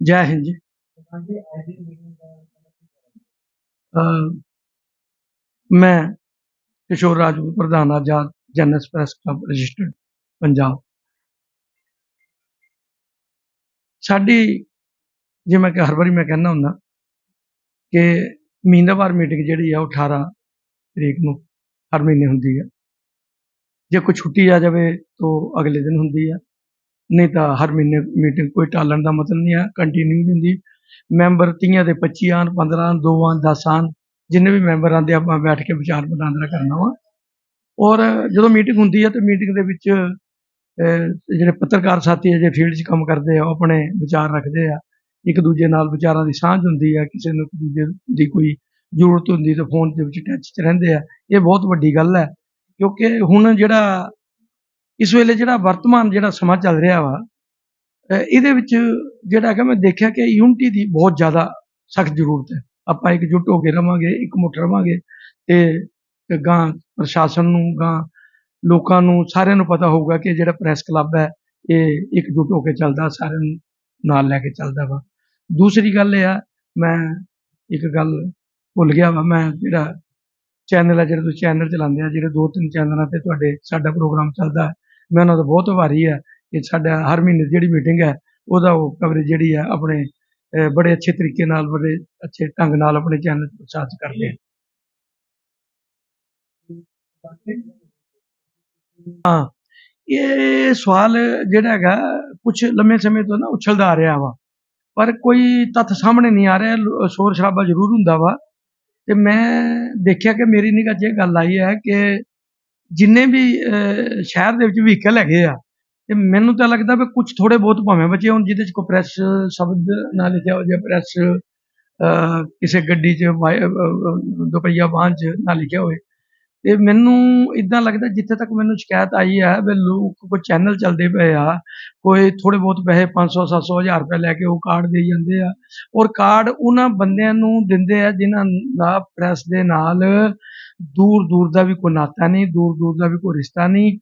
ਜੈ। ਹਿੰਦ ਜੀ। ਮੈਂ ਕਿਸ਼ੋਰ ਰਾਜਪੂਤ ਪ੍ਰਧਾਨ ਆਜ਼ਾਦ ਜਨ ਐਕਸਪ੍ਰੈਸ ਕਲੱਬ ਰਜਿਸਟਰਡ ਪੰਜਾਬ। ਸਾਡੀ ਜਿਵੇਂ ਕਿ ਹਰ ਵਾਰੀ ਮੈਂ ਕਹਿੰਦਾ ਹੁੰਦਾ ਕਿ ਮਹੀਨਾਵਾਰ ਮੀਟਿੰਗ ਜਿਹੜੀ ਆ ਉਹ 18 ਤਰੀਕ ਨੂੰ ਹਰ ਮਹੀਨੇ ਹੁੰਦੀ ਹੈ ਜੇ ਕੋਈ ਛੁੱਟੀ ਆ ਜਾਵੇ ਤਾਂ ਅਗਲੇ ਦਿਨ ਹੁੰਦੀ ਹੈ ਨਹੀਂ ਤਾਂ ਹਰ ਮਹੀਨੇ ਮੀਟਿੰਗ ਕੋਈ ਟਾਲਣ ਦਾ ਮਤਲਬ ਨਹੀਂ ਆ ਕੰਟੀਨਿਊ ਹੁੰਦੀ। ਮੈਂਬਰ ਤੀਆਂ ਦੇ 25 ਆਣ 15 ਆਣ 2 ਆਣ 10 ਆਣ, ਜਿੰਨੇ ਵੀ ਮੈਂਬਰ ਆਂਦੇ ਆਪਾਂ ਬੈਠ ਕੇ ਵਿਚਾਰ ਵਟਾਂਦਰਾ ਕਰਨਾ ਵਾ। ਔਰ ਜਦੋਂ ਮੀਟਿੰਗ ਹੁੰਦੀ ਆ ਤੇ ਮੀਟਿੰਗ ਦੇ ਵਿੱਚ ਜਿਹੜੇ ਪੱਤਰਕਾਰ ਸਾਥੀ ਹੈ ਜੇ ਫੀਲਡ 'ਚ ਕੰਮ ਕਰਦੇ ਆ, ਉਹ ਆਪਣੇ ਵਿਚਾਰ ਰੱਖਦੇ ਆ। ਇੱਕ ਦੂਜੇ ਨਾਲ ਵਿਚਾਰਾਂ ਦੀ ਸਾਂਝ ਹੁੰਦੀ ਆ, ਕਿਸੇ ਨੂੰ ਇੱਕ ਦੂਜੇ ਦੀ ਕੋਈ ਜ਼ਰੂਰਤ ਹੁੰਦੀ ਤਾਂ ਫੋਨ ਦੇ ਵਿੱਚ ਟੱਚ 'ਚ ਰਹਿੰਦੇ ਆ। ਇਹ ਬਹੁਤ ਵੱਡੀ ਗੱਲ ਹੈ, ਕਿਉਂਕਿ ਹੁਣ ਜਿਹੜਾ ਇਸ ਵੇਲੇ ਜਿਹੜਾ ਵਰਤਮਾਨ ਜਿਹੜਾ ਸਮਾਂ ਚੱਲ ਰਿਹਾ ਵਾ ਇਹਦੇ ਵਿੱਚ ਜਿਹੜਾ ਹੈਗਾ ਮੈਂ ਦੇਖਿਆ ਕਿ ਯੂਨਿਟੀ ਦੀ ਬਹੁਤ ਜ਼ਿਆਦਾ ਸਖਤ ਜ਼ਰੂਰਤ ਹੈ। ਆਪਾਂ ਇਕਜੁੱਟ ਹੋ ਕੇ ਰਵਾਂਗੇ, ਇਕਮੁੱਠ ਰਵਾਂਗੇ ਤੇ ਗਾਂ ਪ੍ਰਸ਼ਾਸਨ ਨੂੰ, ਗਾਂ ਲੋਕਾਂ ਨੂੰ ਸਾਰਿਆਂ ਨੂੰ ਪਤਾ ਹੋਊਗਾ ਕਿ ਜਿਹੜਾ ਪ੍ਰੈਸ ਕਲੱਬ ਹੈ, ਇਹ ਇੱਕ ਇਕਜੁੱਟ ਹੋ ਕੇ ਚੱਲਦਾ, ਸਾਰਿਆਂ ਨੂੰ ਨਾਲ ਲੈ ਕੇ ਚੱਲਦਾ ਵਾ। ਦੂਸਰੀ ਗੱਲ ਇਹ ਆ, ਮੈਂ ਇੱਕ ਗੱਲ ਭੁੱਲ ਗਿਆ ਵਾ, ਮੈਂ ਜਿਹੜਾ ਚੈਨਲ ਹੈ ਜਿਹੜਾ ਤੁਸੀਂ ਚੈਨਲ ਚਲਾਉਂਦੇ ਆ, ਜਿਹੜੇ ਦੋ ਤਿੰਨ ਚੈਨਲਾਂ ਤੇ ਤੁਹਾਡੇ ਸਾਡਾ ਪ੍ਰੋਗਰਾਮ ਚੱਲਦਾ ਮੈਂ ਉਹਨਾਂ ਦਾ ਬਹੁਤ ਆਭਾਰੀ ਹੈ ਕਿ ਸਾਡਾ ਹਰ ਮਹੀਨੇ ਦੀ ਜਿਹੜੀ ਮੀਟਿੰਗ ਹੈ, ਉਹਦਾ ਉਹ ਕਵਰੇਜ ਜਿਹੜੀ ਹੈ ਆਪਣੇ ਬੜੇ ਅੱਛੇ ਤਰੀਕੇ ਨਾਲ, ਬੜੇ ਅੱਛੇ ਢੰਗ ਨਾਲ ਆਪਣੇ ਚੈਨਲ ਤੇ ਪ੍ਰਸਾਰਿਤ ਕਰਦੇ ਆ। ਹਾਂ, ਇਹ ਸਵਾਲ ਜਿਹੜਾ ਹੈਗਾ ਕੁਝ ਲੰਮੇ ਸਮੇਂ ਤੋਂ ਨਾ ਉਛਲਦਾ ਆ ਰਿਹਾ ਵਾ, ਪਰ ਕੋਈ ਤੱਥ ਸਾਹਮਣੇ ਨਹੀਂ ਆ ਰਿਹਾ ਸ਼ੋਰ ਸ਼ਰਾਬਾ ਜ਼ਰੂਰ ਹੁੰਦਾ ਵਾ। ਤੇ ਮੈਂ ਦੇਖਿਆ ਕਿ ਮੇਰੀ ਨਿਗਾਹ 'ਚ ਇਹ ਗੱਲ ਆਈ ਹੈ ਕਿ ਜਿੰਨੇ ਵੀ ਸ਼ਹਿਰ ਦੇ ਵਿੱਚ ਵਹੀਕਲ ਹੈਗੇ ਆ, ਤੇ ਮੈਨੂੰ ਤਾਂ ਲੱਗਦਾ ਵੀ ਕੁਝ ਥੋੜੇ ਬਹੁਤ ਭਾਵੇਂ ਬਚੇ ਹੁਣ ਜਿਹਦੇ 'ਚ ਕੋਈ ਪ੍ਰੈਸ ਸ਼ਬਦ ਨਾ ਲਿਖਿਆ ਹੋ ਜਾਂ ਪ੍ਰੈਸ ਕਿਸੇ ਗੱਡੀ 'ਚ, ਵਾਹੇ- ਦੁਪਹੀਆ ਵਾਹਨ 'ਚ ਨਾ ਲਿਖਿਆ ਹੋਵੇ। ਤੇ ਮੈਨੂੰ ਇਦਾਂ ਲੱਗਦਾ ਜਿੱਥੇ ਤੱਕ ਮੈਨੂੰ ਸ਼ਿਕਾਇਤ ਆਈ ਹੈ ਵੀ ਲੋਕ ਕੋਈ ਚੈਨਲ ਚੱਲਦੇ ਪਏ ਆ ਕੋਈ ਥੋੜੇ ਬਹੁਤ ਪੈਸੇ 500 700 ਹਜ਼ਾਰ ਰੁਪਏ ਲੈ ਕੇ ਉਹ ਕਾਰਡ ਦੇ ਜਾਂਦੇ ਆ। ਔਰ ਕਾਰਡ ਉਹਨਾਂ ਬੰਦਿਆਂ ਨੂੰ ਦਿੰਦੇ ਆ ਜਿਨ੍ਹਾਂ ਦਾ ਪ੍ਰੈਸ ਦੇ ਨਾਲ ਦੂਰ ਦੂਰ ਦਾ ਵੀ ਕੋਈ ਨਾਤਾ ਨਹੀਂ, ਦੂਰ ਦੂਰ ਦਾ ਵੀ ਕੋਈ ਰਿਸ਼ਤਾ ਨਹੀਂ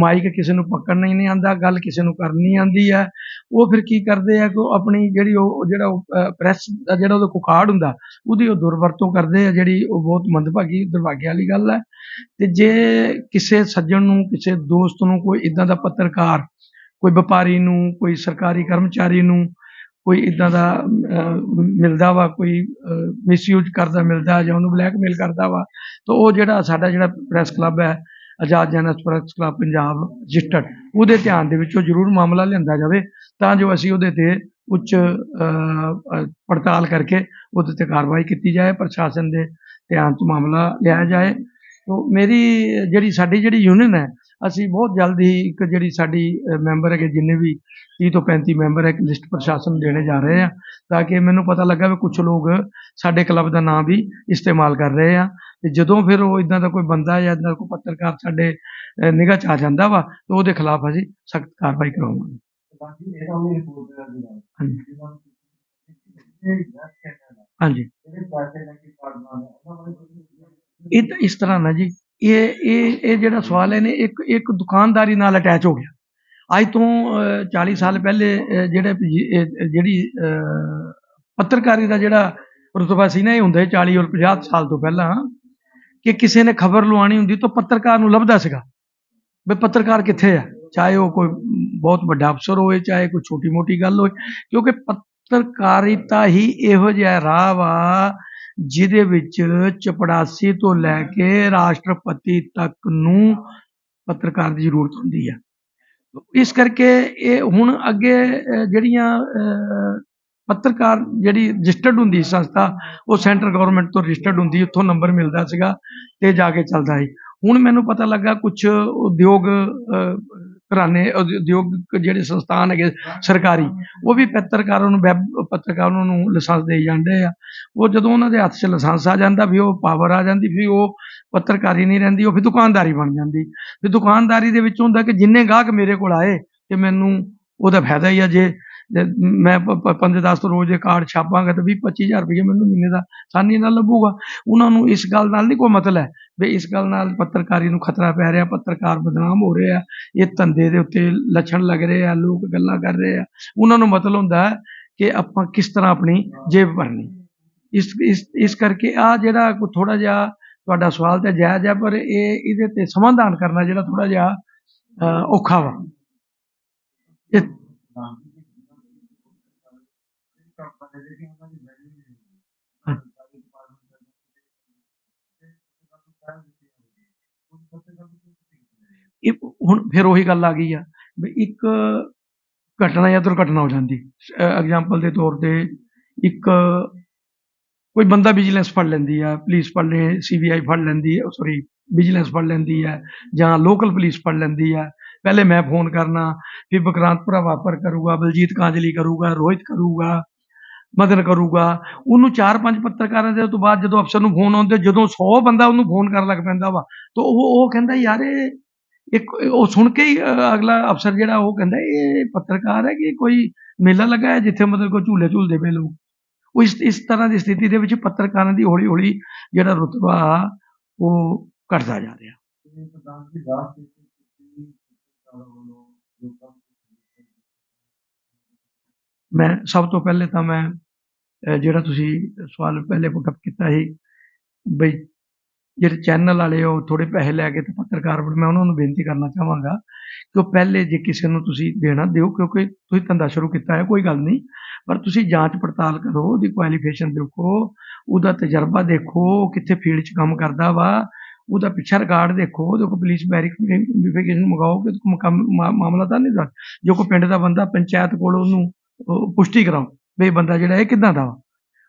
ਮਾਈਕ ਕਿਸੇ ਨੂੰ ਪਕੜਨਾ ਹੀ ਨਹੀਂ ਆਂਦਾ ਗੱਲ ਕਿਸੇ ਨੂੰ ਕਰਨੀ ਆਂਦੀ ਹੈ ਉਹ ਫਿਰ ਕੀ ਕਰਦੇ ਆ ਕਿ ਉਹ ਆਪਣੀ ਜਿਹੜੀ ਉਹ, ਜਿਹੜਾ ਪ੍ਰੈਸ ਦਾ ਜਿਹੜਾ ਉਹਦਾ ਕੋਈ ਕਾਰਡ ਹੁੰਦਾ, ਉਹਦੀ ਉਹ ਦੁਰਵਰਤੋਂ ਕਰਦੇ ਆ, ਜਿਹੜੀ ਉਹ ਬਹੁਤ ਮੰਦਭਾਗੀ ਦੁਰਭਾਗਿਆ ਵਾਲੀ ਗੱਲ ਹੈ ਤੇ ਜੇ ਕਿਸੇ ਸੱਜਣ ਨੂੰ, ਕਿਸੇ ਦੋਸਤ ਨੂੰ ਕੋਈ ਇਦਾਂ ਦਾ ਪੱਤਰਕਾਰ ਕੋਈ ਵਪਾਰੀ ਨੂੰ, ਕੋਈ ਸਰਕਾਰੀ ਕਰਮਚਾਰੀ ਨੂੰ, ਕੋਈ ਇਦਾਂ ਦਾ ਮਿਲਦਾ ਵਾ, ਕੋਈ ਮਿਸਯੂਜ਼ ਕਰਦਾ, ਮਿਲਦਾ ਜਾਂ ਉਹਨੂੰ ਬਲੈਕਮੇਲ ਕਰਦਾ ਵਾ, ਤਾਂ ਉਹ ਜਿਹੜਾ ਸਾਡਾ ਜਿਹੜਾ ਪ੍ਰੈਸ ਕਲੱਬ ਹੈ, ਆਜ਼ਾਦ ਜਨ ਪ੍ਰੈਸ ਕਲੱਬ ਪੰਜਾਬ ਰਜਿਸਟਰਡ, ਉਹਦੇ ਧਿਆਨ ਦੇ ਵਿੱਚੋਂ ਜ਼ਰੂਰ ਮਾਮਲਾ ਲਿਆਂਦਾ ਜਾਵੇ, ਤਾਂ ਜੋ ਅਸੀਂ ਉਹਦੇ ਤੇ ਉੱਚ ਪੜਤਾਲ ਕਰਕੇ ਉਹਦੇ ਤੇ ਕਾਰਵਾਈ ਕੀਤੀ ਜਾਏ, ਪ੍ਰਸ਼ਾਸਨ ਦੇ ਧਿਆਨ 'ਚ ਮਾਮਲਾ ਲਿਆ ਜਾਏ। ਤੋ ਮੇਰੀ ਜਿਹੜੀ ਸਾਡੀ ਜਿਹੜੀ ਯੂਨੀਅਨ ਹੈ ਅਸੀਂ ਬਹੁਤ ਜਲਦ ਇੱਕ ਜਿਹੜੀ ਸਾਡੀ ਮੈਂਬਰ ਹੈਗੇ ਜਿੰਨੇ ਵੀ 30 ਤੋਂ 35 ਮੈਂਬਰ ਹੈ ਇੱਕ ਲਿਸਟ ਪ੍ਰਸ਼ਾਸਨ ਨੂੰ ਦੇਣੇ ਜਾ ਰਹੇ ਆ ਤਾਂ ਕਿ ਮੈਨੂੰ ਪਤਾ ਲੱਗਾ ਵੀ ਕੁਝ ਲੋਕ ਸਾਡੇ ਕਲੱਬ ਦਾ ਨਾਮ ਵੀ ਇਸਤੇਮਾਲ ਕਰ ਰਹੇ ਆ। ਤੇ ਜਦੋਂ ਫਿਰ ਉਹ ਇਦਾਂ ਦਾ ਕੋਈ ਬੰਦਾ ਜਾਂ ਇਦਾਂ ਕੋਈ ਪੱਤਰਕਾਰ ਸਾਡੇ ਨਿਗਾਹ 'ਚ ਆ ਜਾਂਦਾ ਵਾ ਤਾਂ ਉਹਦੇ ਖਿਲਾਫ ਅਸੀਂ ਸਖਤ ਕਾਰਵਾਈ ਕਰਾਵਾਂਗੇ ਹਾਂਜੀ। ਹਾਂਜੀ। ਇਹ ਇਸ ਤਰ੍ਹਾਂ ਨਾ ਜੀ ਇਹ ਇਹ ਇਹ ਜਿਹੜਾ ਸਵਾਲ ਹੈ ਨੇ ਇੱਕ ਇੱਕ ਦੁਕਾਨਦਾਰੀ ਨਾਲ ਅਟੈਚ ਹੋ ਗਿਆ। ਅੱਜ ਤੋਂ ਅਹ, 40 ਸਾਲ ਪਹਿਲੇ ਜਿਹੜੇ ਜਿਹੜੀ ਪੱਤਰਕਾਰੀ ਦਾ ਜਿਹੜਾ ਰੁਤਬਾ ਸੀ ਨਾ ਇਹ ਹੁੰਦਾ ਸੀ 40 ਔਰ 50 ਸਾਲ ਤੋਂ ਪਹਿਲਾਂ ਕਿ ਕਿਸੇ ਨੇ ਖਬਰ ਲਵਾਉਣੀ ਹੁੰਦੀ ਤਾਂ ਪੱਤਰਕਾਰ ਨੂੰ ਲੱਭਦਾ ਸੀਗਾ। ਵੀ ਪੱਤਰਕਾਰ ਕਿੱਥੇ ਆ? ਚਾਹੇ ਉਹ ਕੋਈ ਬਹੁਤ ਵੱਡਾ ਅਫਸਰ ਹੋਵੇ ਚਾਹੇ ਕੋਈ ਛੋਟੀ ਮੋਟੀ ਗੱਲ ਹੋਵੇ ਕਿਉਂਕਿ ਪੱਤਰਕਾਰਿਤਾ ਹੀ ਇਹੋ ਜਿਹਾ ਰਾਹ ਵਾ ਜਿਹਦੇ ਵਿੱਚ ਚਪੜਾਸੀ ਤੋਂ ਲੈ ਕੇ ਰਾਸ਼ਟਰਪਤੀ ਤੱਕ ਨੂੰ ਪੱਤਰਕਾਰ ਦੀ ਜ਼ਰੂਰਤ ਹੁੰਦੀ ਹੈ ਇਸ ਕਰਕੇ ਇਹ ਹੁਣ ਅੱਗੇ ਜਿਹੜੀਆਂ ਪੱਤਰਕਾਰ ਜਿਹੜੀ ਰਜਿਸਟਰਡ ਹੁੰਦੀ ਸੀ ਸੰਸਥਾ, ਉਹ ਸੈਂਟਰ ਗਵਰਨਮੈਂਟ ਤੋਂ ਰਜਿਸਟਰਡ ਹੁੰਦੀ, ਉੱਥੋਂ ਨੰਬਰ ਮਿਲਦਾ ਸੀਗਾ ਤੇ ਜਾ ਕੇ ਚੱਲਦਾ ਸੀ। ਹੁਣ ਮੈਨੂੰ ਪਤਾ ਲੱਗਾ ਕੁਝ ਉਦਯੋਗ ਘਰਾਣੇ ਉਦਯੋਗਿਕ ਜਿਹੜੇ ਸੰਸਥਾਨ ਹੈਗੇ ਸਰਕਾਰੀ, ਉਹ ਵੀ ਪੱਤਰਕਾਰਾਂ ਨੂੰ ਵੈਬ, ਪੱਤਰਕਾਰਾਂ ਨੂੰ ਲਾਇਸੈਂਸ ਦੇ ਜਾਂਦੇ ਆ। ਉਹ ਜਦੋਂ ਉਹਨਾਂ ਦੇ ਹੱਥ 'ਚ ਲਾਇਸੈਂਸ ਆ ਜਾਂਦਾ ਵੀ ਉਹ ਪਾਵਰ ਆ ਜਾਂਦੀ ਵੀ ਉਹ ਪੱਤਰਕਾਰੀ ਨਹੀਂ ਰਹਿੰਦੀ, ਉਹ ਫਿਰ ਦੁਕਾਨਦਾਰੀ ਬਣ ਜਾਂਦੀ। ਤੇ ਦੁਕਾਨਦਾਰੀ ਦੇ ਵਿੱਚ ਹੁੰਦਾ ਕਿ ਜਿੰਨੇ ਗਾਹਕ ਮੇਰੇ ਕੋਲ ਆਏ, ਤੇ ਮੈਨੂੰ ਉਹਦਾ ਫਾਇਦਾ ਹੀ ਆ ਜੇ ਮੈਂ 5-10 ਰੋਜ਼ ਕਾਰਡ ਛਾਪਾਂਗਾ ਤੇ 20-25000 ਰੁਪਏ ਮੈਨੂੰ ਮਹੀਨੇ ਦਾ ਆਸਾਨੀ ਨਾਲ ਲੱਭੂਗਾ। ਉਹਨਾਂ ਨੂੰ ਇਸ ਗੱਲ ਨਾਲ ਨਹੀਂ ਕੋਈ ਮਤਲਬ ਹੈ ਵੀ ਇਸ ਗੱਲ ਨਾਲ ਪੱਤਰਕਾਰੀ ਨੂੰ ਖਤਰਾ ਪੈ ਰਿਹਾ, ਪੱਤਰਕਾਰ ਬਦਨਾਮ ਹੋ ਰਹੇ ਆ, ਇਹ ਧੰਦੇ ਦੇ ਉੱਤੇ ਲੱਛਣ ਲੱਗ ਰਹੇ ਆ, ਲੋਕ ਗੱਲਾਂ ਕਰ ਰਹੇ ਆ। ਉਹਨਾਂ ਨੂੰ ਮਤਲਬ ਹੁੰਦਾ ਹੈ ਕਿ ਆਪਾਂ ਕਿਸ ਤਰ੍ਹਾਂ ਆਪਣੀ ਜੇਬ ਭਰਨੀ। ਇਸ ਇਸ ਇਸ ਕਰਕੇ ਆ ਜਿਹੜਾ ਕੋਈ ਥੋੜਾ ਜਿਹਾ ਤੁਹਾਡਾ ਸਵਾਲ ਤਾਂ ਜਾਇਜ਼ ਹੈ, ਪਰ ਇਹ ਇਹਦੇ ਤੇ ਸਮਾਧਾਨ ਕਰਨਾ ਜਿਹੜਾ ਥੋੜਾ ਜਿਹਾ ਔਖਾ ਵਾ। ਇਹ ਇਹ ਹੁਣ ਫਿਰ ਉਹੀ ਗੱਲ ਆ ਗਈ ਆ ਵੀ ਇੱਕ ਘਟਨਾ ਜਾਂ ਦੁਰਘਟਨਾ ਹੋ ਜਾਂਦੀ। ਐਗਜ਼ਾਮਪਲ ਦੇ ਤੌਰ ਤੇ ਇੱਕ ਕੋਈ ਬੰਦਾ ਵਿਜੀਲੈਂਸ ਫੜ ਲੈਂਦੀ ਆ ਪੁਲਿਸ ਫੜ ਲੈ ਸੀਬੀਆਈ ਫੜ ਲੈਂਦੀ ਹੈ ਸੌਰੀ ਵਿਜੀਲੈਂਸ ਫੜ ਲੈਂਦੀ ਹੈ ਜਾਂ ਲੋਕਲ ਪੁਲਿਸ ਫੜ ਲੈਂਦੀ ਹੈ ਪਹਿਲੇ ਮੈਂ ਫੋਨ ਕਰਨਾ, ਫਿਰ ਬਕਰਾਂਤਪੁਰਾ ਵਾਪਰ ਕਰੂਗਾ, ਬਲਜੀਤ ਕਾਂਜਲੀ ਕਰੂਗਾ, ਰੋਹਿਤ ਕਰੂਗਾ ਮਦਨ ਕਰੂਗਾ। ਉਹਨੂੰ ਚਾਰ ਪੰਜ ਪੱਤਰਕਾਰਾਂ ਦੇ ਤੋਂ ਬਾਅਦ ਜਦੋਂ ਅਫਸਰ ਨੂੰ ਫੋਨ ਆਉਂਦੇ, ਜਦੋਂ 100 ਬੰਦਾ ਉਹਨੂੰ ਫੋਨ ਕਰਨ ਲੱਗ ਪੈਂਦਾ ਵਾ, ਤਾਂ ਉਹ ਉਹ ਕਹਿੰਦਾ, ਯਾਰ, ਇਹ ਇੱਕ, ਉਹ ਸੁਣ ਕੇ ਹੀ ਅਗਲਾ ਅਫਸਰ ਜਿਹੜਾ, ਉਹ ਕਹਿੰਦਾ, ਇਹ ਪੱਤਰਕਾਰ ਹੈ ਕਿ ਕੋਈ ਮੇਲਾ ਲੱਗਾ ਹੈ ਜਿੱਥੇ ਮਤਲਬ ਕੋਈ ਝੂਲੇ ਝੂਲਦੇ ਪਏ ਲੋਕ? ਉਹ ਇਸ ਇਸ ਤਰ੍ਹਾਂ ਦੀ ਸਥਿਤੀ ਦੇ ਵਿੱਚ ਪੱਤਰਕਾਰਾਂ ਦੀ ਹੌਲੀ ਹੌਲੀ ਜਿਹੜਾ ਰੁਤਬਾ ਉਹ ਘਟਦਾ ਜਾ ਰਿਹਾ ਇਹ ਪ੍ਰਧਾਨ ਜੀ ਦਾਸ ਦੇ ਕੀਤੀ ਸਰਕਾਰ ਵੱਲੋਂ ਲੋਕਾਂ ਨੂੰ ਮੈਂ ਸਭ ਤੋਂ ਪਹਿਲੇ ਤਾਂ ਮੈਂ ਜਿਹੜਾ ਤੁਸੀਂ ਸਵਾਲ ਪਹਿਲੇ ਪੁੱਟ ਕੀਤਾ ਸੀ, ਬਈ ਜਿਹੜੇ ਚੈਨਲ ਵਾਲੇ ਉਹ ਥੋੜੇ ਪੈਸੇ ਲੈ ਕੇ ਤੇ ਪੱਤਰਕਾਰ ਬਣ, ਮੈਂ ਉਹਨਾਂ ਨੂੰ ਬੇਨਤੀ ਕਰਨਾ ਚਾਹਾਂਗਾ ਕਿ ਉਹ ਪਹਿਲੇ ਜੇ ਕਿਸੇ ਨੂੰ ਤੁਸੀਂ ਦੇਣਾ ਦਿਓ, ਕਿਉਂਕਿ ਤੁਸੀਂ ਧੰਦਾ ਸ਼ੁਰੂ ਕੀਤਾ ਹੈ, ਕੋਈ ਗੱਲ ਨਹੀਂ। ਪਰ ਤੁਸੀਂ ਜਾਂਚ ਪੜਤਾਲ ਕਰੋ, ਉਹਦੀ ਕੁਆਲੀਫਿਕੇਸ਼ਨ ਦੇਖੋ, ਉਹਦਾ ਤਜਰਬਾ ਦੇਖੋ, ਉਹ ਕਿੱਥੇ ਫੀਲਡ 'ਚ ਕੰਮ ਕਰਦਾ ਵਾ, ਉਹਦਾ ਪਿੱਛਾ ਰਿਕਾਰਡ ਦੇਖੋ, ਉਹਦੇ ਕੋਲ ਪੁਲਿਸ ਵੈਰੀਫਿਕੇਸ਼ਨ ਮੰਗਾਓ, ਕਿ ਮਾ- ਮਾਮਲਾ ਤਾਂ ਨਹੀਂ ਦਾ ਜੋ ਕੋਈ ਪਿੰਡ ਦਾ ਬੰਦਾ, ਪੰਚਾਇਤ ਕੋਲ ਉਹਨੂੰ ਪੁਸ਼ਟੀ ਕਰਾਓ ਵੀ ਇਹ ਬੰਦਾ ਜਿਹੜਾ ਇਹ ਕਿੱਦਾਂ ਦਾ ਵਾ।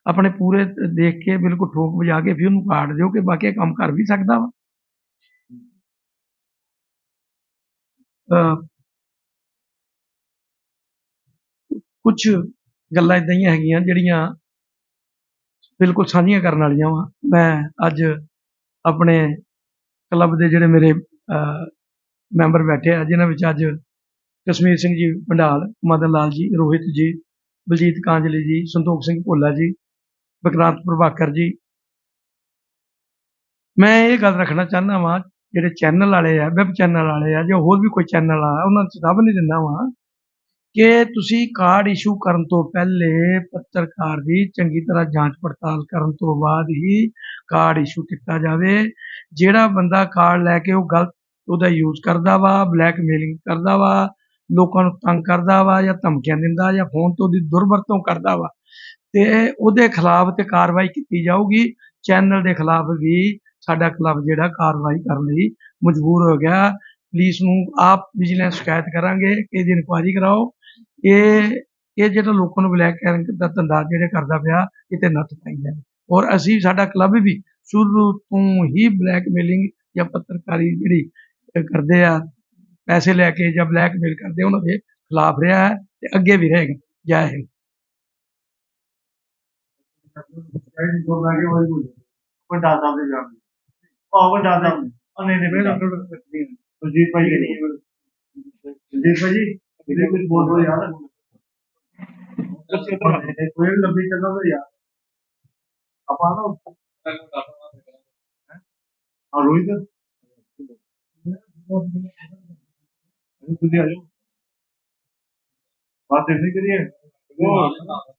ਆਪਣੇ ਪੂਰੇ ਦੇਖ ਕੇ ਬਿਲਕੁਲ ਠੋਕ ਵਜਾ ਕੇ ਫਿਰ ਉਹਨੂੰ ਕਾਰਡ ਦਿਓ ਕਿ ਬਾਕੀ ਇਹ ਕੰਮ ਕਰ ਵੀ ਸਕਦਾ ਵਾ। ਕੁਝ ਗੱਲਾਂ ਇਦਾਂ ਹੀ ਹੈਗੀਆਂ ਜਿਹੜੀਆਂ ਬਿਲਕੁਲ ਸਾਂਝੀਆਂ ਕਰਨ ਵਾਲੀਆਂ ਵਾ। ਮੈਂ ਅੱਜ ਆਪਣੇ ਕਲੱਬ ਦੇ ਜਿਹੜੇ ਮੇਰੇ ਅਹ, ਮੈਂਬਰ ਬੈਠੇ ਆ ਜਿਨ੍ਹਾਂ ਵਿੱਚ ਅੱਜ ਕਸ਼ਮੀਰ ਸਿੰਘ ਜੀ ਭੰਡਾਲ ਮਦਨ ਲਾਲ ਜੀ, ਰੋਹਿਤ ਜੀ, ਬਲਜੀਤ ਕਾਂਜਲੀ ਜੀ, ਸੰਤੋਖ ਸਿੰਘ ਭੋਲਾ ਜੀ ਵਿਕਰਾਂਤ ਪ੍ਰਭਾਕਰ ਜੀ। ਮੈਂ ਇਹ ਗੱਲ ਰੱਖਣਾ ਚਾਹੁੰਦਾ ਵਾਂ, ਜਿਹੜੇ ਚੈਨਲ ਵਾਲੇ ਆ, ਵੈਬ ਚੈਨਲ ਵਾਲੇ ਆ, ਜਾਂ ਹੋਰ ਵੀ ਕੋਈ ਚੈਨਲ ਆ, ਉਹਨਾਂ ਨੂੰ ਸਭ ਨਹੀਂ ਦਿੰਦਾ ਵਾਂ ਕਿ ਤੁਸੀਂ ਕਾਰਡ ਇਸ਼ੂ ਕਰਨ ਤੋਂ ਪਹਿਲੇ ਪੱਤਰਕਾਰ ਦੀ ਚੰਗੀ ਤਰ੍ਹਾਂ ਜਾਂਚ ਪੜਤਾਲ ਕਰਨ ਤੋਂ ਬਾਅਦ ਹੀ ਕਾਰਡ ਇਸ਼ੂ ਕੀਤਾ ਜਾਵੇ। ਜਿਹੜਾ ਬੰਦਾ ਕਾਰਡ ਲੈ ਕੇ ਉਹ ਗਲਤ ਉਹਦਾ ਯੂਜ਼ ਕਰਦਾ ਵਾ ਬਲੈਕਮੇਲਿੰਗ ਕਰਦਾ ਵਾ ਲੋਕਾਂ ਨੂੰ ਤੰਗ ਕਰਦਾ ਵਾ ਜਾਂ ਧਮਕੀਆਂ ਦਿੰਦਾ ਜਾਂ ਫੋਨ ਤੋਂ ਦੀ ਦੁਰਵਰਤੋਂ ਕਰਦਾ ਵਾ। ਤੇ ਉਹਦੇ ਖਿਲਾਫ ਤੇ ਕਾਰਵਾਈ ਕੀਤੀ ਜਾਊਗੀ। ਚੈਨਲ ਦੇ ਖਿਲਾਫ ਵੀ ਸਾਡਾ ਕਲੱਬ ਜਿਹੜਾ ਕਾਰਵਾਈ ਕਰਨ ਲਈ ਮਜਬੂਰ ਹੋ ਗਿਆ। ਪੁਲਿਸ ਨੂੰ ਆਪ ਵਿਜੀਲੈਂਸ ਸ਼ਿਕਾਇਤ ਕਰਾਂਗੇ ਕਿ ਇਹਦੀ ਇਨਕੁਆਇਰੀ ਕਰਾਓ। ਇਹ ਇਹ ਜਿਹੜਾ ਲੋਕਾਂ ਨੂੰ ਬਲੈਕ ਕਰਨ ਦਾ ਧੰਦਾ ਜਿਹੜੇ ਕਰਦਾ ਪਿਆ, ਇਹ ਤੇ ਨੱਥ ਪਾਈ ਜਾਵੇ ਔਰ ਅਸੀਂ, ਸਾਡਾ ਕਲੱਬ ਵੀ ਸ਼ੁਰੂ ਤੋਂ ਹੀ ਬਲੈਕਮੇਲਿੰਗ ਜਾਂ ਪੱਤਰਕਾਰੀ ਜਿਹੜੀ ਕਰਦੇ ਆ ਪੈਸੇ ਲੈ ਕੇ ਜਾਂ ਬਲੈਕਮੇਲ ਕਰਦੇ ਆ, ਉਹਨਾਂ ਦੇ ਖਿਲਾਫ ਰਿਹਾ ਹੈ ਤੇ ਅੱਗੇ ਵੀ ਰਹੇਗਾ ਜੈ ਹਿੰਦ ਕੋਈ ਜੋ ਲੱਗੇ ਹੋਈ ਬੋਲ ਵੱਡਾ ਸਾਹਿਬ ਦੇ ਜਾਣ ਆਹ ਵੱਡਾ ਸਾਹਿਬ ਅਨੇ ਨੇ ਮੇਰੇ ਡਾਕਟਰ ਸੁਜੀਤ ਭਾਈ ਜੀ ਸੁਜੀਤ ਭਾਈ ਜੀ ਇਹਦੇ ਕੁਝ ਬੋਲ ਬੋਲ ਯਾਰ ਕੋਈ ਲੰਬੀ ਚੱਲਦਾ ਤਾਂ ਯਾਰ ਆਪਾਂ ਨਾ ਆ ਰੋਹਿਤ ਤੁਸੀਂ ਆ ਜਾਓ। ਬਾਤ ਦੇਖਦੇ ਕਰੀਏ। ਉਹ